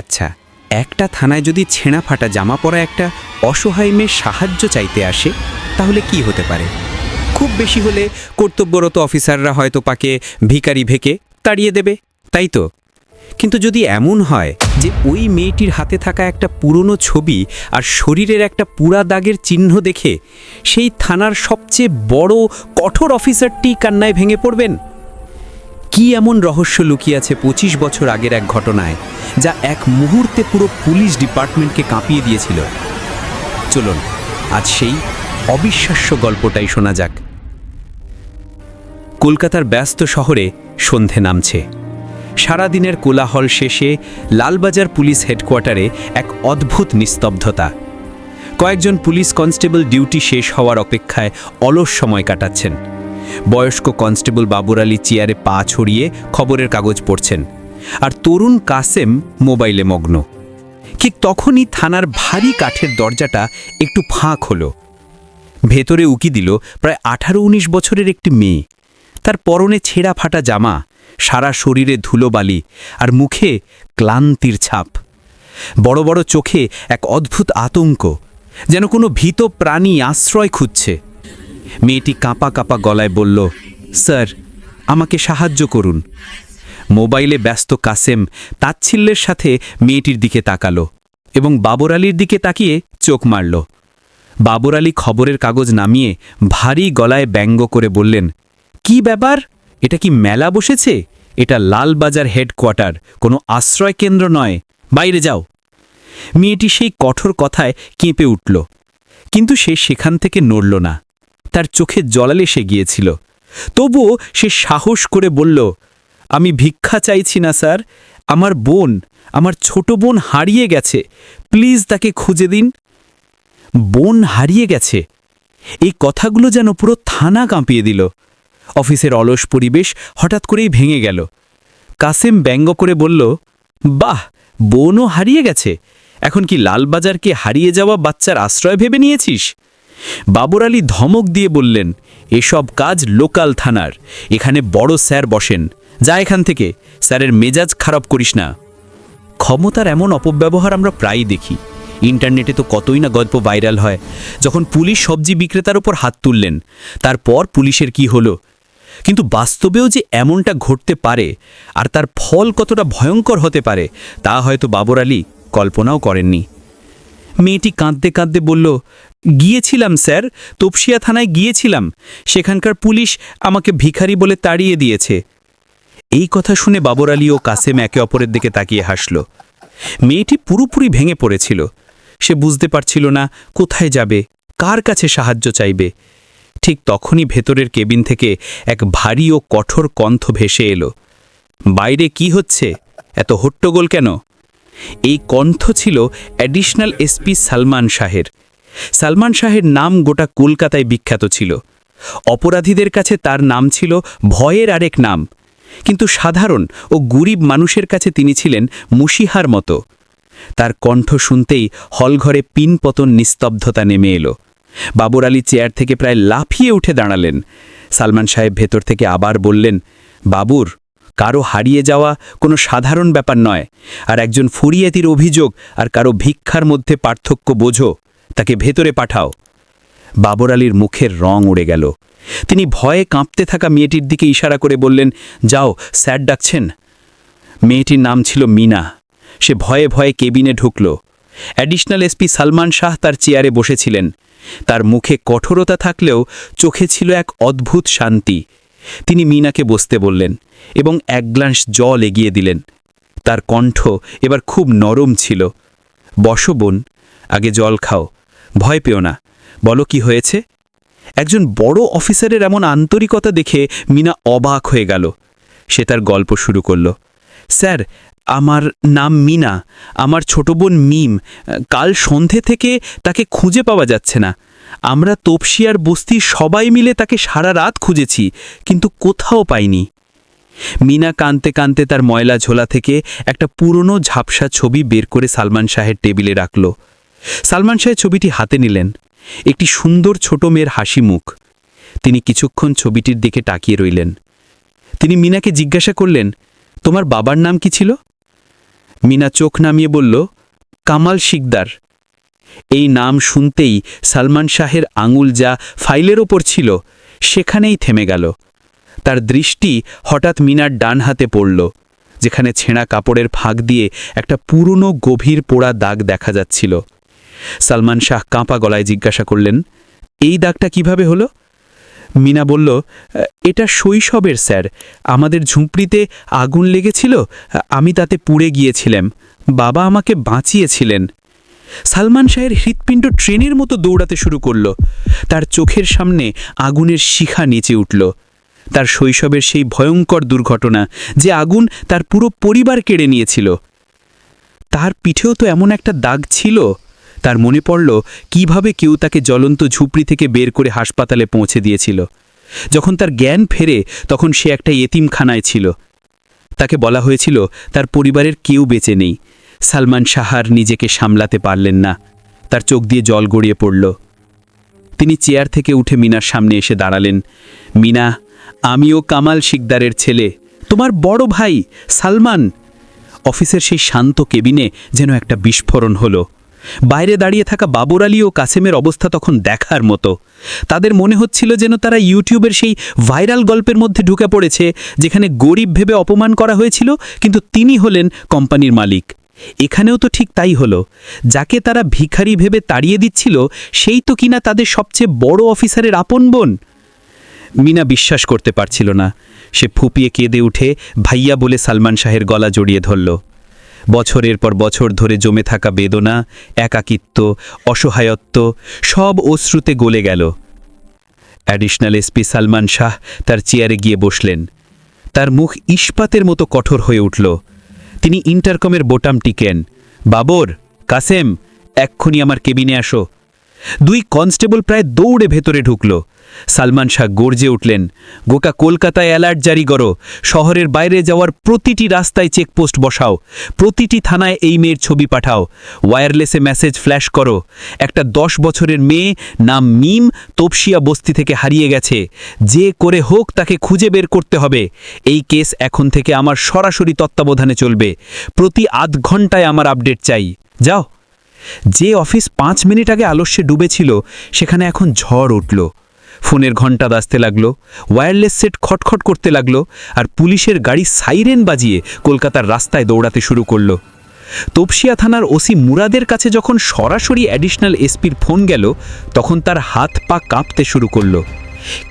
আচ্ছা একটা থানায় যদি ছেঁড়া ফাটা জামা পরা একটা অসহায় মেয়ে সাহায্য চাইতে আসে, তাহলে কি হতে পারে? খুব বেশি হলে কর্তব্যরত অফিসাররা হয়তো পাকে ভিখারি ভেকে তাড়িয়ে দেবে, তাই তো? কিন্তু যদি এমন হয় যে ওই মেয়েটির হাতে থাকা একটা পুরনো ছবি আর শরীরের একটা পুরা দাগের চিহ্ন দেখে সেই থানার সবচেয়ে বড় কঠোর অফিসারটি কান্নায় ভেঙে পড়বেন? কি এমন রহস্য লুকিয়ে আছে পঁচিশ বছর আগের এক ঘটনায়, যা এক মুহূর্তে পুরো পুলিশ ডিপার্টমেন্টকে কাঁপিয়ে দিয়েছিল? চলুন, আজ সেই অবিশ্বাস্য গল্পটাই শোনা যাক। কলকাতার ব্যস্ত শহরে সন্ধে নামছে। সারাদিনের কোলাহল শেষে লালবাজার পুলিশ হেডকোয়ার্টারে এক অদ্ভুত নিস্তব্ধতা। কয়েকজন পুলিশ কনস্টেবল ডিউটি শেষ হওয়ার অপেক্ষায় অলস সময় কাটাচ্ছেন। বয়স্ক কনস্টেবল বাবুর আলী চেয়ারে পা ছড়িয়ে খবরের কাগজ পড়ছেন। আর তরুণ কাসেম মোবাইলে মগ্ন। ঠিক তখনই থানার ভারী কাঠের দরজাটা একটু ফাঁক হলো। ভেতরে উকি দিল প্রায় আঠারো উনিশ বছরের একটি মেয়ে। তার পরনে ছেঁড়া ফাটা জামা, সারা শরীরে ধুলোবালি আর মুখে ক্লান্তির ছাপ। বড় বড় চোখে এক অদ্ভুত আতঙ্ক, যেন কোনো ভীত প্রাণী আশ্রয় খুঁজছে। মেয়েটি কাঁপা কাঁপা গলায় বলল, স্যার, আমাকে সাহায্য করুন। মোবাইলে ব্যস্ত কাসেম তাচ্ছিল্যের সাথে মেয়েটির দিকে তাকালো এবং বাবর আলীর দিকে তাকিয়ে চোখ মারল। বাবর আলী খবরের কাগজ নামিয়ে ভারী গলায় ব্যঙ্গ করে বললেন, কি ব্যাপার? এটা কি মেলা বসেছে? এটা লালবাজার হেডকোয়ার্টার, কোনো আশ্রয় কেন্দ্র নয়। বাইরে যাও। মেয়েটি সেই কঠোর কথায় কেঁপে উঠল, কিন্তু সে সেখান থেকে নড়ল না। তার চোখে জলালে সে গিয়েছিল। তবুও সে সাহস করে বলল, আমি ভিক্ষা চাইছি না, স্যার। আমার বোন, আমার ছোট বোন হারিয়ে গেছে। প্লিজ তাকে খুঁজে দিন। বোন হারিয়ে গেছে? এই কথাগুলো যেন পুরো থানা কাঁপিয়ে দিল। অফিসের অলস পরিবেশ হঠাৎ করেই ভেঙে গেল। কাসেম ব্যঙ্গ করে বলল, বাহ, বোনও হারিয়ে গেছে। এখন কি লালবাজারকে হারিয়ে যাওয়া বাচ্চার আশ্রয় ভেবে নিয়েছিস? বাবর আলী ধমক দিয়ে বললেন, এসব কাজ লোকাল থানার। এখানে বড় স্যার বসেন। যা এখান থেকে। স্যারের মেজাজ খারাপ করিস না। ক্ষমতার এমন অপব্যবহার আমরা প্রায়ই দেখি। ইন্টারনেটে তো কতই না গল্প ভাইরাল হয়। যখন পুলিশ সবজি বিক্রেতার ওপর হাত তুললেন, তারপর পুলিশের কি হলো? কিন্তু বাস্তবেও যে এমনটা ঘটতে পারে, আর তার ফল কতটা ভয়ঙ্কর হতে পারে, তা হয়তো বাবর আলী কল্পনাও করেননি। মেয়েটি কাঁদতে কাঁদতে বলল গিয়েছিলাম, স্যার। তপসিয়া থানায় গিয়েছিলাম। সেখানকার পুলিশ আমাকে ভিখারি বলে তাড়িয়ে দিয়েছে। এই কথা শুনে বাবর আলী ও কাসেম একে অপরের দিকে তাকিয়ে হাসল। মেয়েটি পুরোপুরি ভেঙে পড়েছিল। সে বুঝতে পারছিল না, কোথায় যাবে, কার কাছে সাহায্য চাইবে। ঠিক তখনই ভেতরের কেবিন থেকে এক ভারী ও কঠোর কণ্ঠ ভেসে এলো। বাইরে কি হচ্ছে? এত হট্টগোল কেন? এই কণ্ঠ ছিল অ্যাডিশনাল এসপি সালমান শাহের। সালমান শাহের নাম গোটা কলকাতায় বিখ্যাত ছিল। অপরাধীদের কাছে তার নাম ছিল ভয়ের আরেক নাম। কিন্তু সাধারণ ও গরিব মানুষের কাছে তিনি ছিলেন মুশিহার মতো। তার কণ্ঠ শুনতেই হলঘরে পিনপতন নিস্তব্ধতা নেমে এলো। বাবর আলী চেয়ার থেকে প্রায় লাফিয়ে উঠে দাঁড়ালেন। সালমান সাহেব ভেতর থেকে আবার বললেন, বাবুর, কারও হারিয়ে যাওয়া কোনো সাধারণ ব্যাপার নয়। আর একজন ফুরিয়াতির অভিযোগ আর কারও ভিক্ষার মধ্যে পার্থক্য বোঝো। তাকে ভেতরে পাঠাও। বাবর আলীর মুখের রং উড়ে গেল। তিনি ভয়ে কাঁপতে থাকা মেয়েটির দিকে ইশারা করে বললেন, যাও, স্যার ডাকছেন। মেয়েটির নাম ছিল মিনা। সে ভয়ে ভয়ে কেবিনে ঢুকল। অ্যাডিশনাল এসপি সালমান শাহ তার চেয়ারে বসেছিলেন। তার মুখে কঠোরতা থাকলেও চোখে ছিল এক অদ্ভুত শান্তি। তিনি মিনাকে বসতে বললেন এবং এক গ্লাস জল এগিয়ে দিলেন। তার কণ্ঠ এবার খুব নরম ছিল। বসো বোন, আগে জল খাও। ভয় পেও না। বলো কি হয়েছে? একজন বড় অফিসারের এমন আন্তরিকতা দেখে মিনা অবাক হয়ে গেল। সে তার গল্প শুরু করল। স্যার, আমার নাম মিনা। আমার ছোট বোন মিম। কাল সন্ধে থেকে তাকে খুঁজে পাওয়া যাচ্ছে না। আমরা তপসিয়ার বস্তি সবাই মিলে তাকে সারা রাত খুঁজেছি, কিন্তু কোথাও পাইনি। মিনা কানতে কানতে তার ময়লা ঝোলা থেকে একটা পুরনো ঝাপসা ছবি বের করে সালমান শাহের টেবিলে রাখল। সালমান শাহের ছবিটি হাতে নিলেন। একটি সুন্দর ছোট মেয়ের হাসি মুখ। তিনি কিছুক্ষণ ছবিটির দিকে তাকিয়ে রইলেন। তিনি মিনাকে জিজ্ঞাসা করলেন, তোমার বাবার নাম কি ছিল? মিনা চোখ নামিয়ে বলল, কামাল শিকদার। এই নাম শুনতেই সালমান শাহের আঙুল যা ফাইলের ওপর ছিল, সেখানেই থেমে গেল। তার দৃষ্টি হঠাৎ মিনার ডান হাতে পড়ল, যেখানে ছেঁড়া কাপড়ের ফাঁক দিয়ে একটা পুরনো গভীর পোড়া দাগ দেখা যাচ্ছিল। সালমান শাহ কাঁপা গলায় জিজ্ঞাসা করলেন, এই দাগটা কীভাবে হলো? মিনা বলল, এটা শৈশবের, স্যার। আমাদের ঝুঁপড়িতে আগুন লেগেছিল, আমি তাতে পুড়ে গিয়েছিলাম। বাবা আমাকে বাঁচিয়েছিলেন। সালমান শাহের হৃৎপিণ্ড ট্রেনের মতো দৌড়াতে শুরু করল। তার চোখের সামনে আগুনের শিখা নিচে উঠল। তার শৈশবের সেই ভয়ঙ্কর দুর্ঘটনা, যে আগুন তার পুরো পরিবার কেড়ে নিয়েছিল। তার পিঠেও তো এমন একটা দাগ ছিল। তার মনে পড়ল, কীভাবে কেউ তাকে জ্বলন্ত ঝুপড়ি থেকে বের করে হাসপাতালে পৌঁছে দিয়েছিল। যখন তার জ্ঞান ফেরে, তখন সে একটা এতিমখানায় ছিল। তাকে বলা হয়েছিল, তার পরিবারের কেউ বেঁচে নেই। সালমান শাহার নিজেকে সামলাতে পারলেন না। তার চোখ দিয়ে জল গড়িয়ে পড়ল। তিনি চেয়ার থেকে উঠে মিনার সামনে এসে দাঁড়ালেন। মিনা, আমিও কামাল শিকদারের ছেলে। তোমার বড় ভাই, সালমান। অফিসের সেই শান্ত কেবিনে যেন একটা বিস্ফোরণ হলো। বাইরে দাঁড়িয়ে থাকা বাবর আলী ও কাসেমের অবস্থা তখন দেখার মতো। তাদের মনে হচ্ছিল যেন তারা ইউটিউবের সেই ভাইরাল গল্পের মধ্যে ঢুকে পড়েছে, যেখানে গরিব ভেবে অপমান করা হয়েছিল, কিন্তু তিনি হলেন কোম্পানির মালিক। এখানেও তো ঠিক তাই হলো। যাকে তারা ভিখারি ভেবে তাড়িয়ে দিচ্ছিল, সেই তো কিনা তাদের সবচেয়ে বড় অফিসারের আপন বোন। মিনা বিশ্বাস করতে পারছিল না। সে ফুপিয়ে কেঁদে উঠে ভাইয়া বলে সালমান শাহের গলা জড়িয়ে ধরল। বছরের পর বছর ধরে জমে থাকা বেদনা, একাকিত্ব, অসহায়ত্ব সব অশ্রুতে গলে গেল। অ্যাডিশনাল এসপি সালমান শাহ তার চেয়ারে গিয়ে বসলেন। তার মুখ ইস্পাতের মতো কঠোর হয়ে উঠল। তিনি ইন্টারকমের বোটাম টিকেন। বাবর, কাসেম, এক্ষুনি আমার কেবিনে আসো। দুই কনস্টেবল প্রায় দৌড়ে ভেতরে ঢুকল। সালমান শাহ গর্জে উঠলেন। গোকা কলকাতায় অ্যালার্ট জারি করো। শহরের বাইরে যাওয়ার প্রতিটি রাস্তায় চেকপোস্ট বসাও। প্রতিটি থানায় এই মেয়ের ছবি পাঠাও। ওয়্যারলেসে মেসেজ ফ্ল্যাশ করো। একটা দশ বছরের মেয়ে নাম মিম তপসিয়া বস্তি থেকে হারিয়ে গেছে। যে করে হোক তাকে খুঁজে বের করতে হবে। এই কেস এখন থেকে আমার সরাসরি তত্ত্বাবধানে চলবে। প্রতি আধ ঘন্টায় আমার আপডেট চাই। যাও। যে অফিস পাঁচ মিনিট আগে আলস্যে ডুবেছিল, সেখানে এখন ঝড় উঠল। ফোনের ঘণ্টা বাজতে লাগল ওয়্যারলেস সেট খটখট করতে লাগল, আর পুলিশের গাড়ি সাইরেন বাজিয়ে কলকাতার রাস্তায় দৌড়াতে শুরু করল। তপসিয়া থানার ওসি মুরাদের কাছে যখন সরাসরি অ্যাডিশনাল এসপির ফোন গেল, তখন তার হাত পা কাঁপতে শুরু করল।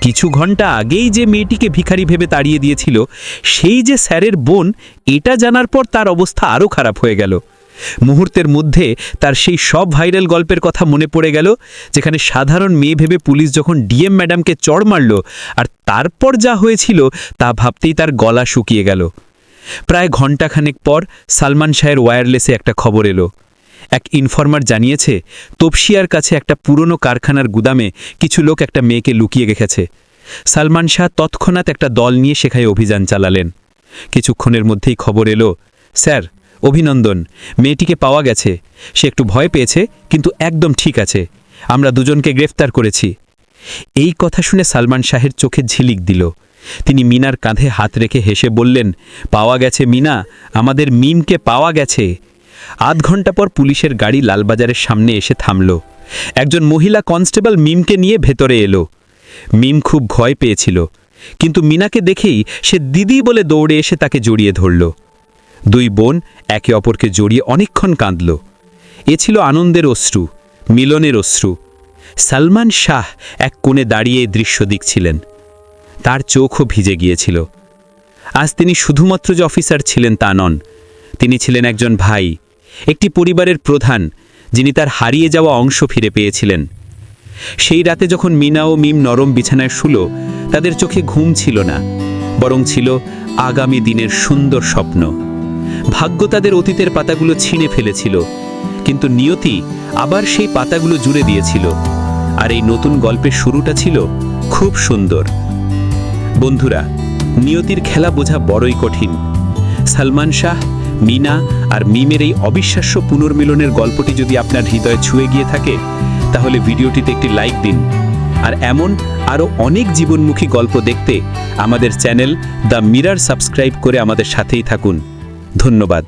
কিছু ঘণ্টা আগেই যে মেয়েটিকে ভিখারি ভেবে তাড়িয়ে দিয়েছিল, সেই যে স্যারের বোন, এটা জানার পর তার অবস্থা আরও খারাপ হয়ে গেল। মুহূর্তের মধ্যে তার সেই সব ভাইরাল গল্পের কথা মনে পড়ে গেল, যেখানে সাধারণ মেয়ে ভেবে পুলিশ যখন ডিএম ম্যাডামকে চড় মারল আর তারপর যা হয়েছিল তা ভাবতেই তার গলা শুকিয়ে গেল। প্রায় ঘণ্টাখানেক পর সালমান শাহের ওয়্যারলেসে একটা খবর এলো। এক ইনফরমার জানিয়েছে, তপসিয়ার কাছে একটা পুরনো কারখানার গুদামে কিছু লোক একটা মেয়েকে লুকিয়ে রেখেছে। সালমান শাহ তৎক্ষণাৎ একটা দল নিয়ে সেখানে অভিযান চালালেন। কিছুক্ষণের মধ্যেই খবর এলো, স্যার অভিনন্দন, মেয়েটিকে পাওয়া গেছে। সে একটু ভয় পেয়েছে, কিন্তু একদম ঠিক আছে। আমরা দুজনকে গ্রেফতার করেছি। এই কথা শুনে সালমান শাহের চোখে ঝিলিক দিল। তিনি মিনার কাঁধে হাত রেখে হেসে বললেন, পাওয়া গেছে মিনা, আমাদের মিমকে পাওয়া গেছে। আধ ঘণ্টা পর পুলিশের গাড়ি লালবাজারের সামনে এসে থামল। একজন মহিলা কনস্টেবল মিমকে নিয়ে ভেতরে এলো। মিম খুব ভয় পেয়েছিল, কিন্তু মিনাকে দেখেই সে দিদি বলে দৌড়ে এসে তাকে জড়িয়ে ধরল। দুই বোন একে অপরকে জড়িয়ে অনেকক্ষণ কাঁদল। এ ছিল আনন্দের অশ্রু, মিলনের অশ্রু। সালমান শাহ এক কোণে দাঁড়িয়ে দৃশ্য দেখছিলেন। তার চোখও ভিজে গিয়েছিল। আজ তিনি শুধুমাত্র যে অফিসার ছিলেন তা নন, তিনি ছিলেন একজন ভাই, একটি পরিবারের প্রধান, যিনি তার হারিয়ে যাওয়া অংশ ফিরে পেয়েছিলেন। সেই রাতে যখন মিনা ও মিম নরম বিছানায় শুল, তাদের চোখে ঘুম ছিল না, বরং ছিল আগামী দিনের সুন্দর স্বপ্ন। ভাগ্য তাদের অতীতের পাতাগুলো ছিঁড়ে ফেলেছিল। কিন্তু নিয়তি আবার সেই পাতাগুলো জুড়ে দিয়েছিল। আর এই নতুন গল্পের শুরুটা ছিল খুব সুন্দর। বন্ধুরা, নিয়তির খেলা বোঝা বড়ই কঠিন। সালমান শাহ, মিনা আর মিমের এই অবিশ্বাস্য পুনর্মিলনের গল্পটি যদি আপনার হৃদয়ে ছুঁয়ে গিয়ে থাকে, তাহলে ভিডিওটিতে একটি লাইক দিন। আর এমন আরও অনেক জীবনমুখী গল্প দেখতে আমাদের চ্যানেল দ্য মিরার সাবস্ক্রাইব করে আমাদের সাথেই থাকুন। ধন্যবাদ।